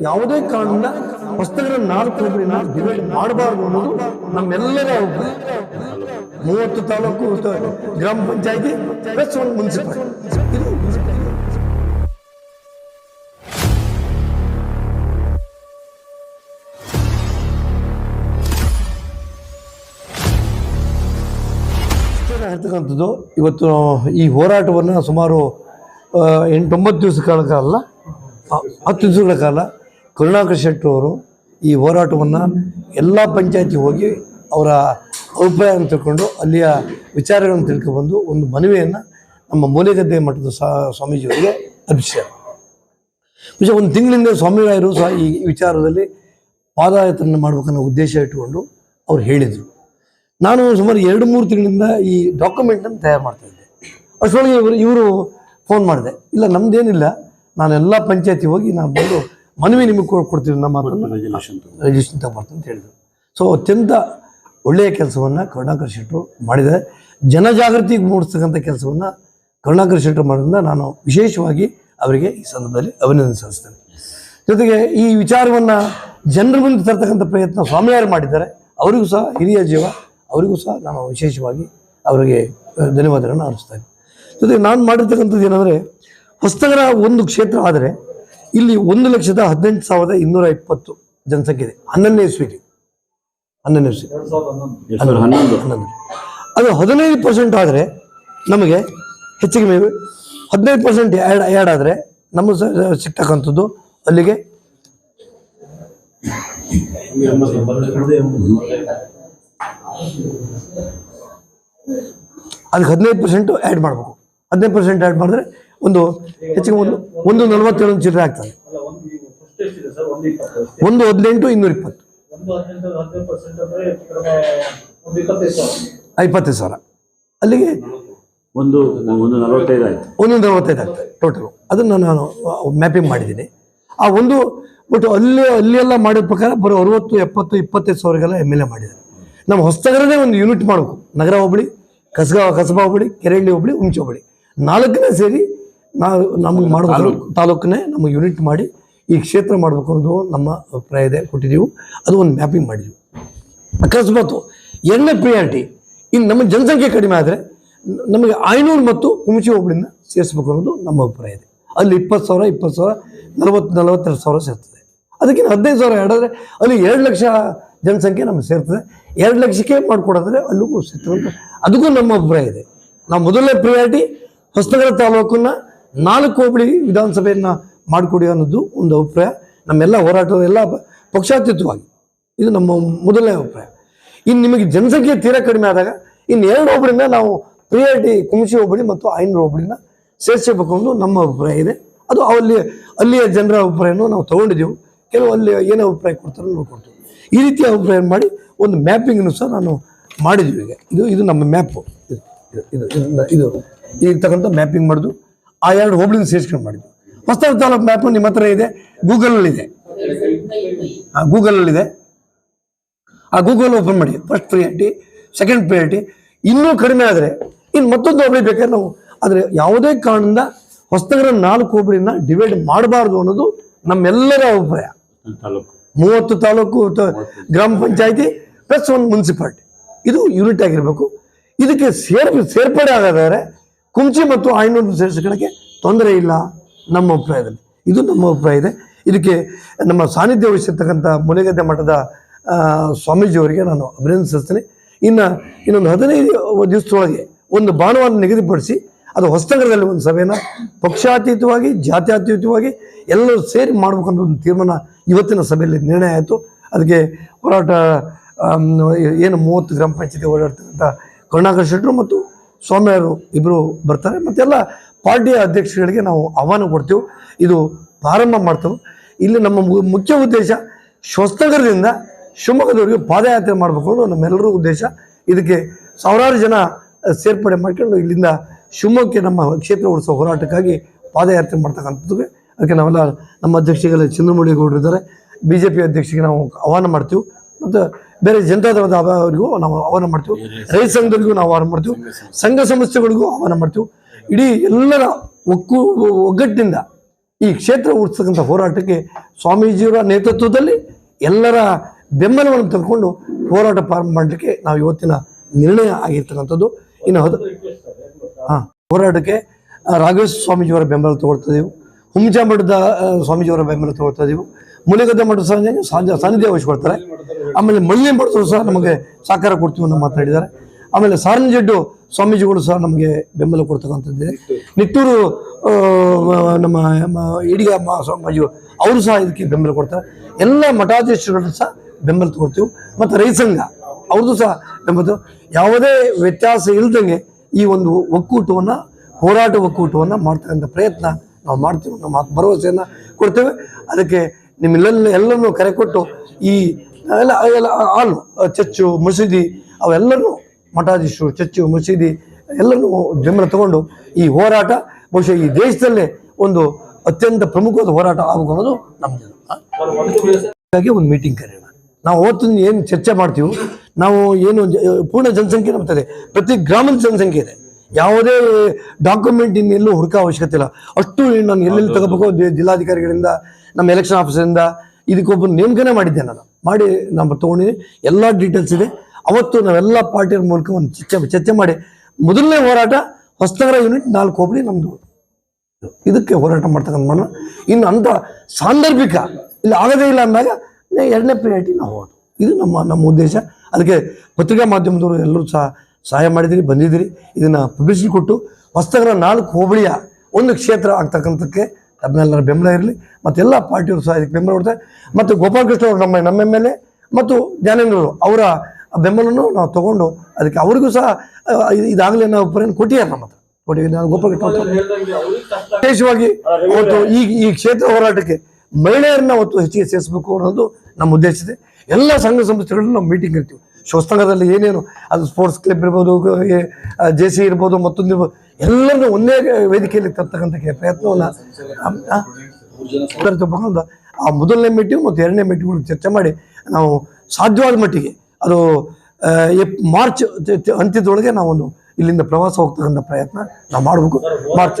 ಯಾವುದೇ ಕಾರಣ ಹೊಸನಗರ ನಾಲ್ಕು ಒಬ್ಬರಿನ ಡಿವೈಡ್ ಮಾಡಬಾರ್ದು ಅನ್ನೋದು ನಮ್ಮೆಲ್ಲರ. ಮೂವತ್ತು ತಾಲೂಕು ಗ್ರಾಮ ಪಂಚಾಯತಿ ಪ್ಲಸ್ ಒಂದು ಮುನ್ಸಿಪಾಲ್ ಹೇಳ್ತಕ್ಕಂಥದ್ದು ಇವತ್ತು ಈ ಹೋರಾಟವನ್ನು ಸುಮಾರು ಎಂಟೊಂಬತ್ತು ದಿವಸ ಕಾಲ ಆ, ಹತ್ತು ದಿವಸಗಳ ಕಾಲ ಕರುಣಾಕರ್ ಶೆಟ್ಟಿ ಅವರು ಈ ಹೋರಾಟವನ್ನು ಎಲ್ಲ ಪಂಚಾಯತಿ ಹೋಗಿ ಅವರ ಅಭಿಪ್ರಾಯವನ್ನು ತಿಳ್ಕೊಂಡು ಅಲ್ಲಿಯ ವಿಚಾರಗಳನ್ನು ತಿಳ್ಕೊಬಂದು ಒಂದು ಮನವಿಯನ್ನು ನಮ್ಮ ಮೂಲೆಗದ್ದೆ ಮಠದ ಸ್ವಾ- ಸ್ವಾಮೀಜಿಯವರಿಗೆ ಅರ್ಪಿಸಿದ್ದಾರೆ ವಿಷಯ ಒಂದು ತಿಂಗಳಿಂದ ಸ್ವಾಮಿರಾಯರು ಸಹ ಈ ವಿಚಾರದಲ್ಲಿ ಪಾದಯಾತ್ರೆಯನ್ನು ಮಾಡಬೇಕನ್ನೋ ಉದ್ದೇಶ ಇಟ್ಟುಕೊಂಡು ಅವ್ರು ಹೇಳಿದರು. ನಾನು ಸುಮಾರು ಎರಡು ಮೂರು ತಿಂಗಳಿಂದ ಈ ಡಾಕ್ಯುಮೆಂಟನ್ನು ತಯಾರು ಮಾಡ್ತಾ ಇದ್ದೆ. ಅಷ್ಟರೊಳಗೆ ಇವರು ಇವರು ಫೋನ್ ಮಾಡಿದೆ. ಇಲ್ಲ, ನಮ್ದೇನಿಲ್ಲ. ನಾನು ಎಲ್ಲ ಪಂಚಾಯತಿ ಹೋಗಿ ನಾನು ಬಂದು ಮನವಿ ನಿಮಗೆ ಕೊಡ್- ಕೊಡ್ತೀನಿ ನಮ್ಮ ರಿಜಿಸ್ಟ್ರೇಷನ್ ತಗೊಬರ್ತೀನಿ ಅಂತ ಹೇಳಿದರು. ಸೊ ಅತ್ಯಂತ ಒಳ್ಳೆಯ ಕೆಲಸವನ್ನು ಕರುಣಾಕರ್ ಶೆಟ್ಟರು ಮಾಡಿದ್ದಾರೆ. ಜನಜಾಗೃತಿ ಮೂಡಿಸ್ತಕ್ಕಂಥ ಕೆಲಸವನ್ನು ಕರುಣಾಕರ್ ಶೆಟ್ಟರು ಮಾಡೋದ್ರಿಂದ ನಾನು ವಿಶೇಷವಾಗಿ ಅವರಿಗೆ ಈ ಸಂದರ್ಭದಲ್ಲಿ ಅಭಿನಂದನೆ ಸಲ್ಲಿಸ್ತೇನೆ. ಜೊತೆಗೆ ಈ ವಿಚಾರವನ್ನು ಜನರ ಮುಂದೆ ತರ್ತಕ್ಕಂಥ ಪ್ರಯತ್ನ ಸ್ವಾಮಿಯಾರು ಮಾಡಿದ್ದಾರೆ. ಅವರಿಗೂ ಸಹ ಹಿರಿಯ ಜೀವ ಅವರಿಗೂ ಸಹ ನಾನು ವಿಶೇಷವಾಗಿ ಅವರಿಗೆ ಧನ್ಯವಾದಗಳನ್ನು ಅರ್ಪಿಸ್ತೇನೆ ಜೊತೆಗೆ ನಾನು ಮಾಡಿರ್ತಕ್ಕಂಥದ್ದು ಏನಂದರೆ ಹೊಸನಗರ ಒಂದು ಕ್ಷೇತ್ರ ಆದರೆ ಇಲ್ಲಿ ಒಂದು ಲಕ್ಷದ ಹದಿನೆಂಟು ಸಾವಿರದ ಇನ್ನೂರ ಇಪ್ಪತ್ತು ಜನಸಂಖ್ಯೆ ಇದೆ. ಹನ್ನೊಂದನೇ ಇಸ್ವಿಲಿ ಹನ್ನೊಂದನೇ ಇಸ್ವಿ ಹನ್ನೊಂದು. ಹನ್ನೊಂದು. ಅದು ಹದಿನೈದು ಪರ್ಸೆಂಟ್ ಆದರೆ ನಮಗೆ ಹೆಚ್ಚಿಗೆ ಮೇವು. ಹದಿನೈದು ಪರ್ಸೆಂಟ್ ಆ್ಯಡ್ ಆ್ಯಡ್ ಆದರೆ ನಮ್ಮ ಸ- ಸಿಗ್ತಕ್ಕಂಥದ್ದು ಅಲ್ಲಿಗೆ ಅದಕ್ಕೆ ಹದಿನೈದು ಪರ್ಸೆಂಟು ಆ್ಯಡ್ ಮಾಡಬೇಕು. ಹದಿನೈದು ಪರ್ಸೆಂಟ್ ಆ್ಯಡ್ ಮಾಡಿದ್ರೆ ಒಂದು ಹೆಚ್ಚಿಗೆ ಒಂದು ಒಂದು ನಲವತ್ತೇಳು ಚಿಲ್ಲರೆ ಆಗ್ತದೆ. ಅಲ್ಲ ಒಂದು ಹದಿನೆಂಟು ಇನ್ನೂರ ಇಪ್ಪತ್ತು. ಇಪ್ಪತ್ತೈದು ಸಾವಿರ. ಅಲ್ಲಿಗೆ ಒಂದು ಒಂದು ನಲವತ್ತೈದು ಆಯ್ತು. ಒಂದು ನಲವತ್ತೈದು ಆಗ್ತದೆ ಟೋಟಲು ಅದನ್ನು ನಾನು ಮ್ಯಾಪಿಂಗ್ ಮಾಡಿದ್ದೀನಿ. ಆ ಒಂದು ಬಟ್ ಅಲ್ಲಿ ಎಲ್ಲ ಮಾಡಿದ ಪ್ರಕಾರ ಬರೋ ಅರವತ್ತು ಎಪ್ಪತ್ತು ಇಪ್ಪತ್ತೈದು ಸಾವಿರಗೆಲ್ಲ ಎಂ ಎಲ್ ಎ ಮಾಡಿದ್ದಾರೆ. ನಮ್ಮ ಹೊಸನಗರನೇ ಒಂದು ಯೂನಿಟ್ ಮಾಡಬೇಕು. ನಗರ ಹೋಬಳಿ ಕಸಗಾ ಕಸಬಾ ಹೋಬಳಿ ಕೆರೆಹಳ್ಳಿ ಹೋಬಳಿ ಹುಂಚೆ ಹೋಬಳಿ. ನಾಲ್ಕನೇ ಸೇರಿ ನಾವು ನಮಗೆ ಮಾಡಬೇಕು ತಾಲೂಕನ್ನೇ ನಮಗೆ ಯೂನಿಟ್ ಮಾಡಿ ಈ ಕ್ಷೇತ್ರ ಮಾಡಬೇಕು ಅನ್ನೋದು ನಮ್ಮ ಅಭಿಪ್ರಾಯ ಇದೆ ಕೊಟ್ಟಿದ್ದೀವಿ. ಅದು ಒಂದು ಮ್ಯಾಪಿಂಗ್ ಮಾಡಿದ್ವಿ. ಅಕಸ್ಮಾತ್ ಎರಡನೇ ಪ್ರಿಯಾರಿಟಿ ಇನ್ನು ನಮ್ಮ ಜನಸಂಖ್ಯೆ ಕಡಿಮೆ ಆದರೆ ನಮಗೆ ಐನೂರು ಮತ್ತು ಕುಮಿಚಿ ಹೋಬಳಿನ ಸೇರಿಸ್ಬೇಕು ಅನ್ನೋದು ನಮ್ಮ ಅಭಿಪ್ರಾಯ ಇದೆ. ಅಲ್ಲಿ ಇಪ್ಪತ್ತು ಸಾವಿರ ಇಪ್ಪತ್ತು ಸಾವಿರ ನಲವತ್ತು ನಲವತ್ತೆರಡು ಸಾವಿರ ಸೇರ್ತದೆ. ಅದಕ್ಕಿಂತ ಹದಿನೈದು ಸಾವಿರ ಎರಡಾದರೆ ಅಲ್ಲಿ ಎರಡು ಲಕ್ಷ ಜನಸಂಖ್ಯೆ ನಮಗೆ ಸೇರ್ತದೆ. ಎರಡು ಲಕ್ಷಕ್ಕೆ ಮಾಡಿಕೊಡೋದ್ರೆ ಅಲ್ಲಿಗೂ ಸೇರ್ತದೆ ಅದಕ್ಕೂ ನಮ್ಮ ಅಭಿಪ್ರಾಯ ಇದೆ. ನಾವು ಮೊದಲನೇ ಪ್ರಿಯಾರಿಟಿ ಹೊಸನಗರ ತಾಲೂಕನ್ನ ನಾಲ್ಕು ಹೋಬಳಿ ವಿಧಾನಸಭೆಯನ್ನು ಮಾಡಿಕೊಡಿ ಅನ್ನೋದು ಒಂದು ಅಭಿಪ್ರಾಯ. ನಮ್ಮೆಲ್ಲ ಹೋರಾಟ ಎಲ್ಲ ಪಕ್ಷಾತೀತವಾಗಿ ಇದು ನಮ್ಮ ಮೊದಲನೇ ಅಭಿಪ್ರಾಯ. ಇನ್ನು ನಿಮಗೆ ಜನಸಂಖ್ಯೆ ತೀರಾ ಕಡಿಮೆ ಆದಾಗ ಇನ್ನು ಎರಡು ಹೋಬಳಿನ ನಾವು ಪ್ರಿಯಾರಿಟಿ ಕುಂಶಿ ಹೋಬಳಿ ಮತ್ತು ಐನೂರು ಹೋಬಳಿನ ಸೇರಿಸಬೇಕು ಅನ್ನೋದು ನಮ್ಮ ಅಭಿಪ್ರಾಯ ಇದೆ. ಅದು ಅಲ್ಲಿ ಅಲ್ಲಿಯ ಜನರ ಅಭಿಪ್ರಾಯನೂ ನಾವು ತಗೊಂಡಿದ್ದೀವಿ. ಕೆಲವು ಅಲ್ಲಿ ಏನು ಅಭಿಪ್ರಾಯ ಕೊಡ್ತಾರೋ ನೋಡ್ಕೊಳ್ತೀವಿ. ಈ ರೀತಿಯ ಅಭಿಪ್ರಾಯ ಮಾಡಿ ಒಂದು ಮ್ಯಾಪಿಂಗನ್ನು ಸಹ ನಾನು ಮಾಡಿದ್ವಿ ಈಗ. ಇದು ಇದು ನಮ್ಮ ಮ್ಯಾಪು. ಇದು ಇದು ಇದು ಇರ್ತಕ್ಕಂಥ ಮ್ಯಾಪಿಂಗ್ ಮಾಡಿದ್ದು ಆ ಎರಡು ಹೋಬಳಿನ ಸೇರಿಸ್ಕೊಂಡು ಮಾಡಿದ್ವಿ ಹೊಸದಾಗಿ ತಾಲೂಕು ಮ್ಯಾಪು ನಿಮ್ಮ ಹತ್ರ ಇದೆ ಗೂಗಲಲ್ಲಿದೆ. ಗೂಗಲಲ್ಲಿದೆ. ಆ ಗೂಗಲ್ ಓಪನ್ ಮಾಡಿ. ಫಸ್ಟ್ ಪ್ರಿಯಾರಿಟಿ ಸೆಕೆಂಡ್ ಪ್ರಿಯಾರಿಟಿ ಇನ್ನೂ ಕಡಿಮೆ ಆದರೆ ಇನ್ನು ಮತ್ತೊಂದು ಹೋಬಳಿ ಬೇಕಾದ್ರೆ ನಾವು ಆದರೆ ಯಾವುದೇ ಕಾರಣದಿಂದ ಹೊಸನಗರ ನಾಲ್ಕು ಹೋಬಳಿನ ಡಿವೈಡ್ ಮಾಡಬಾರ್ದು ಅನ್ನೋದು ನಮ್ಮೆಲ್ಲರ ಅಭಿಪ್ರಾಯ. ಮೂವತ್ತು ತಾಲೂಕು ಗ್ರಾಮ ಪಂಚಾಯತಿ ಪ್ಲಸ್ ಒಂದು ಮುನ್ಸಿಪಾಲ್ಟಿ ಇದು ಯೂನಿಟ್ ಆಗಿರಬೇಕು. ಇದಕ್ಕೆ ಸೇರ್ ಸೇರ್ಪಡೆ ಆಗಾದರೆ ಕುಂಚಿ ಮತ್ತು ಐನೂರು ಸೇರಿಸ್ಕೊಳ್ಳೋಕ್ಕೆ ತೊಂದರೆ ಇಲ್ಲ ನಮ್ಮ ಅಭಿಪ್ರಾಯದಲ್ಲಿ. ಇದು ನಮ್ಮ ಅಭಿಪ್ರಾಯ ಇದೆ. ಇದಕ್ಕೆ ನಮ್ಮ ಸಾನ್ನಿಧ್ಯ ವಹಿಸಿರ್ತಕ್ಕಂಥ ಮುನಿಗದ್ದೆ ಮಠದ ಸ್ವಾಮೀಜಿಯವರಿಗೆ ನಾನು ಅಭಿನಂದಿಸ್ತೀನಿ ಇನ್ನು ಇನ್ನೊಂದು ಹದಿನೈದು ದಿವಸದೊಳಗೆ ಒಂದು ಭಾನುವಾರ ನಿಗದಿಪಡಿಸಿ ಅದು ಹೊಸನಗರದಲ್ಲಿ ಒಂದು ಸಭೆನ ಪಕ್ಷಾತೀತವಾಗಿ, ಜಾತ್ಯಾತೀತವಾಗಿ ಎಲ್ಲರೂ ಸೇರಿ ಮಾಡಬೇಕಂತ ಒಂದು ತೀರ್ಮಾನ ಇವತ್ತಿನ ಸಭೆಯಲ್ಲಿ ನಿರ್ಣಯ ಆಯಿತು. ಅದಕ್ಕೆ ಹೋರಾಟ ಏನು ಮೂವತ್ತು ಗ್ರಾಮ ಪಂಚಾಯತಿ ಓಡಾಡ್ತಕ್ಕಂಥ ಕರುಣಾಕರ್ ಶೆಟ್ಟರು ಮತ್ತು ಸ್ವಾಮಿಯವರು ಇಬ್ಬರು ಬರ್ತಾರೆ. ಮತ್ತೆಲ್ಲ ಪಾರ್ಟಿಯ ಅಧ್ಯಕ್ಷಗಳಿಗೆ ನಾವು ಆಹ್ವಾನ ಕೊಡ್ತೀವಿ. ಇದು ಪ್ರಾರಂಭ ಮಾಡ್ತೇವೆ. ಇಲ್ಲಿ ನಮ್ಮ ಮುಖ್ಯ ಉದ್ದೇಶ ಹೊಸನಗರದಿಂದ ಶಿವಮೊಗ್ಗದವರಿಗೆ ಪಾದಯಾತ್ರೆ ಮಾಡಬೇಕು ಅನ್ನೋದು ನಮ್ಮೆಲ್ಲರೂ ಉದ್ದೇಶ. ಇದಕ್ಕೆ ಸಾವಿರಾರು ಜನ ಸೇರ್ಪಡೆ ಮಾಡ್ಕೊಂಡು ಇಲ್ಲಿಂದ ಶಿವಮೊಗ್ಗಕ್ಕೆ ನಮ್ಮ ಕ್ಷೇತ್ರ ಉಳಿಸೋ ಹೋರಾಟಕ್ಕಾಗಿ ಪಾದಯಾತ್ರೆ ಮಾಡ್ತಕ್ಕಂಥದ್ದು ಅದಕ್ಕೆ ನಾವೆಲ್ಲ ನಮ್ಮ ಅಧ್ಯಕ್ಷಗೆಲ್ಲ ಚಂದ್ರಮೌಳಿ ಗೌಡ್ರು ಇದ್ದಾರೆ. ಬಿ ಜೆ ಪಿ ಅಧ್ಯಕ್ಷರಿಗೆ ನಾವು ಆಹ್ವಾನ ಮಾಡ್ತೀವಿ. ಮತ್ತು ಬೇರೆ ಜನತಾದಳದ ಅವರಿಗೂ ನಾವು ಆಹ್ವಾನ ಮಾಡ್ತೀವಿ. ರೈತ ಸಂಘದವರಿಗೂ ನಾವು ಆಹ್ವಾನ ಮಾಡ್ತೀವಿ. ಸಂಘ ಸಂಸ್ಥೆಗಳಿಗೂ ಆಹ್ವಾನ ಮಾಡ್ತೀವಿ. ಇಡೀ ಎಲ್ಲರ ಒಕ್ಕು ಒಗ್ಗಟ್ಟಿನಿಂದ ಈ ಕ್ಷೇತ್ರ ಉಳಿಸ್ತಕ್ಕಂಥ ಹೋರಾಟಕ್ಕೆ ಸ್ವಾಮೀಜಿಯವರ ನೇತೃತ್ವದಲ್ಲಿ ಎಲ್ಲರ ಬೆಂಬಲವನ್ನು ತೆಗೆದುಕೊಂಡು ಹೋರಾಟ ಪ್ರಾರಂಭ ಮಾಡಲಿಕ್ಕೆ ನಾವು ಇವತ್ತಿನ ನಿರ್ಣಯ ಆಗಿರ್ತಕ್ಕಂಥದ್ದು. ಇನ್ನು ಹದ ಹಾಂ ಹೋರಾಟಕ್ಕೆ ರಾಘವೇಶ್ವರ ಸ್ವಾಮೀಜಿಯವರ ಬೆಂಬಲ ತಗೊಳ್ತಾ ಇದ್ದೀವಿ ಹುಂಚ ಮಠದ ಆ, ಸ್ವಾಮೀಜಿಯವರ ಬೆಂಬಲ ತಗೊಳ್ತಾ ಇದೀವಿ. ಮುಲಿಗದ್ದೆ ಮಠದ ಸಾನ್ನಿಧ್ಯ ಸಾಂಜ ಸಾನ್ನಿಧ್ಯ ವಹಿಸ್ಕೊಳ್ತಾರೆ ಆಮೇಲೆ ಮಳ್ಳಿ ಮಠದವರು ಸಹ ನಮಗೆ ಸಹಕಾರ ಕೊಡ್ತೀವಿ ಅಂತ ಮಾತಾಡಿದ್ದಾರೆ. ಆಮೇಲೆ ಸಾರನಜಡ್ಡು ಸ್ವಾಮೀಜಿಗಳು ಸಹ ನಮಗೆ ಬೆಂಬಲ ಕೊಡ್ತಕ್ಕಂಥದ್ದಿದೆ. ಆ, ನಮ್ಮ ಇಡಿಗೆ ಮ- ಅವರು ಸಹ ಇದಕ್ಕೆ ಬೆಂಬಲ ಕೊಡ್ತಾರೆ. ಎಲ್ಲ ಮಠಾಧೀಶರುಗಳು ಸಹ ಬೆಂಬಲ ತಗೊಳ್ತೀವಿ ಮತ್ತು ರೈತಸಂಘ ಅವ್ರದ್ದು ಸಹ ಬೆಂಬಲ ಯಾವುದೇ ವ್ಯತ್ಯಾಸ ಇಲ್ದಂಗೆ ಈ ಒಂದು ಒಕ್ಕೂಟವನ್ನು ಹೋರಾಟ ಒಕ್ಕೂಟವನ್ನು ಮಾಡ್ತಕ್ಕಂಥ ಪ್ರಯತ್ನ ನಾವು ಮಾಡ್ತೀವಿ ನಮ್ಮ ಭರವಸೆಯನ್ನು ಕೊಡ್ತೇವೆ. ಅದಕ್ಕೆ ನಿಮ್ಮೆಲ್ಲ ಎಲ್ಲರನ್ನೂ ಕರೆ ಕೊಟ್ಟು ಈ, ಎಲ್ಲ ಎಲ್ಲ ಆಲು ಚರ್ಚು ಮಸೀದಿ ಅವೆಲ್ಲರೂ ಮಠಾಧೀಶರು ಚರ್ಚು ಮಸೀದಿ ಎಲ್ಲರೂ ಬೆಂಬಲ ತಗೊಂಡು ಈ ಹೋರಾಟ, ಬಹುಶಃ ಈ ದೇಶದಲ್ಲೇ ಒಂದು ಅತ್ಯಂತ ಪ್ರಮುಖವಾದ ಹೋರಾಟ ಆಗಬೇಕು ಅನ್ನೋದು ಹಾಗಾಗಿ ಒಂದು ಮೀಟಿಂಗ್ ಕರೆಯೋಣ. ನಾವು ಅವತ್ತಿನ ಏನು ಚರ್ಚೆ ಮಾಡ್ತೀವಿ, ನಾವು ಏನು ಪೂರ್ಣ ಜನಸಂಖ್ಯೆ ನಮ್ತದೆ. ಪ್ರತಿ ಗ್ರಾಮದ ಜನಸಂಖ್ಯೆ ಇದೆ. ಯಾವುದೇ ಡಾಕ್ಯುಮೆಂಟ್ ಇನ್ನೆಲ್ಲೂ ಹುಡುಕ ಅವಶ್ಯಕತೆ ಇಲ್ಲ. ಅಷ್ಟು ನಾನು ಎಲ್ಲೆಲ್ಲಿ ತಗೋಬೇಕು ಜಿಲ್ಲಾಧಿಕಾರಿಗಳಿಂದ ನಮ್ಮ ಎಲೆಕ್ಷನ್ ಆಫೀಸರಿಂದ ಇದಕ್ಕೊಬ್ಬ ನೇಮಕನೇ ಮಾಡಿದ್ದೆ ನಾನು. ಮಾಡಿ ನಮ್ಮ ತೊಗೊಂಡಿದ್ದೀನಿ. ಎಲ್ಲ ಡೀಟೇಲ್ಸ್ ಇದೆ. ಅವತ್ತು ನಾವೆಲ್ಲ ಪಾರ್ಟಿಯ ಮೂಲಕ ಒಂದು ಚರ್ಚೆ ಚರ್ಚೆ ಮಾಡಿ. ಮೊದಲನೇ ಹೋರಾಟ ಹೊಸನಗರ ಯೂನಿಟ್ ನಾಲ್ಕು ಹೋಬಳಿ ನಮ್ಮದು ಇದಕ್ಕೆ ಹೋರಾಟ ಮಾಡ್ತಕ್ಕಂಥ ಮಾಡೋಣ ಇನ್ನು ಅಂತ ಸಾಂದರ್ಭಿಕ ಇಲ್ಲಿ ಆಗದೇ ಇಲ್ಲ ಅಂದಾಗ ಎರಡನೇ ಪ್ರಿಯಾರಿಟಿ ನಾವು ಹೋಗೋದು ಇದು ನಮ್ಮ ನಮ್ಮ ಉದ್ದೇಶ. ಅದಕ್ಕೆ ಪತ್ರಿಕಾ ಮಾಧ್ಯಮದವರು ಎಲ್ಲರೂ ಸಹ ಸಹಾಯ ಮಾಡಿದಿರಿ ಬಂದಿದ್ದೀರಿ ಇದನ್ನು ಪಬ್ಲಿಸಿಟಿ ಕೊಟ್ಟು ಹೊಸನಗರ ನಾಲ್ಕು ಹೋಬಳಿಯ ಒಂದು ಕ್ಷೇತ್ರ ಆಗ್ತಕ್ಕಂಥಕ್ಕೆ ತಮ್ಮೆಲ್ಲರ ಬೆಂಬಲ ಇರಲಿ. ಮತ್ತೆ ಎಲ್ಲ ಪಾರ್ಟಿಯವರು ಸಹ ಇದಕ್ಕೆ ಬೆಂಬಲ ಕೊಡ್ತಾರೆ. ಮತ್ತು ಗೋಪಾಲಕೃಷ್ಣ ಅವರು ನಮ್ಮ ನಮ್ಮ ಎಂ ಎಲ್ ಎ ಮತ್ತು ಜ್ಞಾನೇಂದ್ರವರು ಅವರ ಬೆಂಬಲವನ್ನು ನಾವು ತಗೊಂಡು ಅದಕ್ಕೆ ಅವರಿಗೂ ಸಹ ಇದಾಗಲೇ ನಾವು ಪರಿಣಾಮ ಕೊಟ್ಟಿದ್ದಾರೆ ನಮ್ಮ ಹತ್ರ. ಕೊಟ್ಟಿದ್ದೀವಿ ನಾನು ಗೋಪಾಲಕೃಷ್ಣ ವಿಶೇಷವಾಗಿ ಇವತ್ತು ಈ ಈ ಕ್ಷೇತ್ರ ಹೋರಾಟಕ್ಕೆ ಮಹಿಳೆಯರನ್ನ ಅವತ್ತು ಹೆಚ್ಚಿಗೆ ಸೇರಿಸಬೇಕು ಅನ್ನೋದು ನಮ್ಮ ಉದ್ದೇಶ ಇದೆ. ಎಲ್ಲ ಸಂಘ ಸಂಸ್ಥೆಗಳನ್ನ ನಾವು ಮೀಟಿಂಗ್ ಇರ್ತೀವಿ. ಹೊಸನಗರದಲ್ಲಿ ಏನೇನು ಅದು ಸ್ಪೋರ್ಟ್ಸ್ ಕ್ಲಬ್ ಇರ್ಬೋದು ಜೆ ಸಿ ಇರ್ಬೋದು ಮತ್ತೊಂದು ಇರ್ಬೋದು ಎಲ್ಲರನ್ನೂ ಒಂದೇ ವೇದಿಕೆಯಲ್ಲಿ ತರ್ತಕ್ಕಂಥ ಪ್ರಯತ್ನವನ್ನು ಆ ಮೊದಲನೇ ಮೀಟಿಂಗ್ ಮತ್ತು ಎರಡನೇ ಮೀಟಿಂಗ್ ಚರ್ಚೆ ಮಾಡಿ ನಾವು ಸಾಧ್ಯವಾದ ಮಟ್ಟಿಗೆ ಅದು ಮಾರ್ಚ್ ಅಂತ್ಯದೊಳಗೆ ನಾವೊಂದು ಇಲ್ಲಿಂದ ಪ್ರವಾಸ ಹೋಗ್ತಕ್ಕಂಥ ಪ್ರಯತ್ನ ನಾವು ಮಾಡಬೇಕು. ಮಾರ್ಚ್